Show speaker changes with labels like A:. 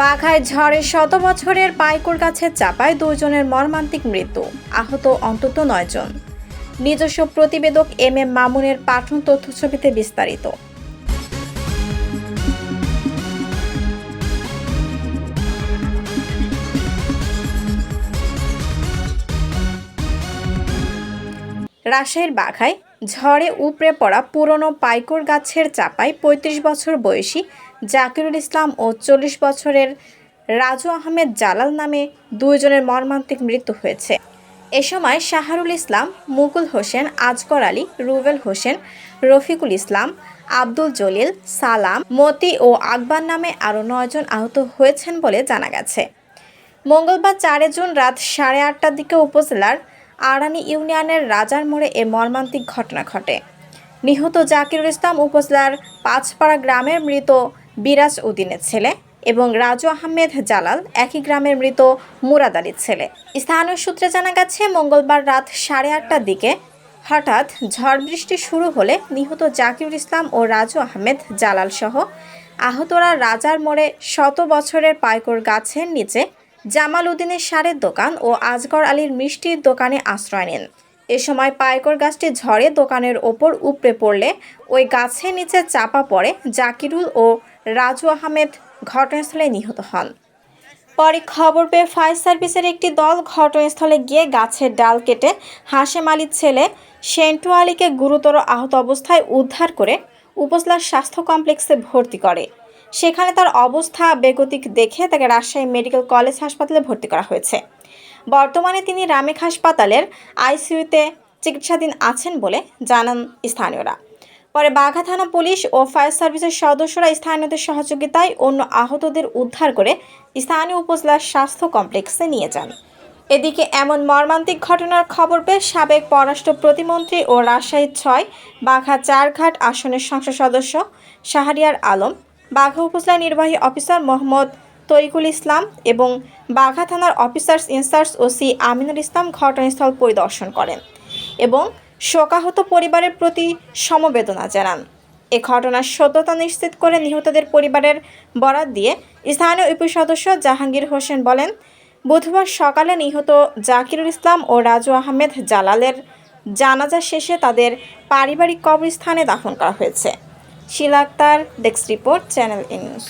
A: বাঘায় ঝড়ে শত বছরের পাইকোর গাছের চাপায় দুজনের মর্মান্তিক মৃত্যু। আহত অন্তত নয়জন নিজস্ব প্রতিবেদক এম এম মামুনের পাঠন তথ্যছবিতে বিস্তারিত। রাজশাহীর বাঘায় ঝড়ে উপড়ে পড়া পুরনো পাইকর গাছের চাপায় পঁয়ত্রিশ বছর বয়সী জাকিরুল ইসলাম ও চল্লিশ বছরের রাজু আহমেদ জালাল নামে দুইজনের মর্মান্তিক মৃত্যু হয়েছে। এ সময় শাহরুল ইসলাম, মুকুল হোসেন, আজগর আলী, রুবেল হোসেন, রফিকুল ইসলাম, আব্দুল জলিল, সালাম, মতি ও আকবর নামে আরও নয়জন আহত হয়েছেন বলে জানা গেছে। মঙ্গলবার চারে জুন রাত সাড়ে আটটার দিকে উপজেলার আড়ানি ইউনিয়নের রাজার মোড়ে এ মর্মান্তিক ঘটনা ঘটে। নিহত জাকিরুল ইসলাম উপজেলার পাঁচপাড়া গ্রামের মৃত বিরাজ উদ্দিনের ছেলে এবং রাজু আহমেদ জালাল একই গ্রামের মৃত মুরাদ আলীর ছেলে। স্থানীয় সূত্রে জানা গেছে, মঙ্গলবার রাত সাড়ে আটটার দিকে হঠাৎ ঝড় বৃষ্টি শুরু হলে নিহত জাকিরুল ইসলাম ও রাজু আহমেদ জালাল সহ আহতরা রাজার মোড়ে শত বছরের পাইকর গাছের নিচে জামাল উদ্দিনের সারের দোকান ও আজগর আলীর মিষ্টির দোকানে আশ্রয় নেন। এ সময় পাইকর গাছটি ঝড়ে দোকানের ওপর উপড়ে পড়লে ওই গাছের নিচে চাপা পড়ে জাকিরুল ও রাজু আহমেদ ঘটনাস্থলে নিহত হন। পরে খবর পেয়ে ফায়ার সার্ভিসের একটি দল ঘটনাস্থলে গিয়ে গাছের ডাল কেটে হাশেম আলীর ছেলে সেন্টু আলীকে গুরুতর আহত অবস্থায় উদ্ধার করে উপজেলার স্বাস্থ্য কমপ্লেক্সে ভর্তি করে। সেখানে তার অবস্থা বেগতিক দেখে তাকে রাজশাহী মেডিকেল কলেজ হাসপাতালে ভর্তি করা হয়েছে। বর্তমানে তিনি রামেক হাসপাতালের আইসিইউতে চিকিৎসাধীন আছেন বলে জানান স্থানীয়রা। পরে বাঘা থানা পুলিশ ও ফায়ার সার্ভিসের সদস্যরা স্থানীয়দের সহযোগিতায় অন্য আহতদের উদ্ধার করে স্থানীয় উপজেলার স্বাস্থ্য কমপ্লেক্সে নিয়ে যান। এদিকে এমন মর্মান্তিক ঘটনার খবর পেয়ে সাবেক পররাষ্ট্র প্রতিমন্ত্রী ও রাজশাহী ছয়, বাঘা চারঘাট আসনের সংসদ সদস্য শাহরিয়ার আলম বাঘা উপজেলা নির্বাহী অফিসার মোহাম্মদ তরিকুল ইসলাম এবং বাঘা থানার officers incharge OC Aminul Islam ঘটনাস্থল পরিদর্শন করেন এবং শোকাহত পরিবারের প্রতি সমবেদনা জানান। এ ঘটনার সত্যতা নিশ্চিত করে নিহতদের পরিবারের বরাত দিয়ে স্থানীয় ইউপি সদস্য জাহাঙ্গীর হোসেন বলেন, বুধবার সকালে নিহত জাকিরুল ইসলাম ও রাজু আহমেদ জালালের জানাজা শেষে তাদের পারিবারিক কবরস্থানে দাফন করা হয়েছে। Shila Akter desk report channel A news.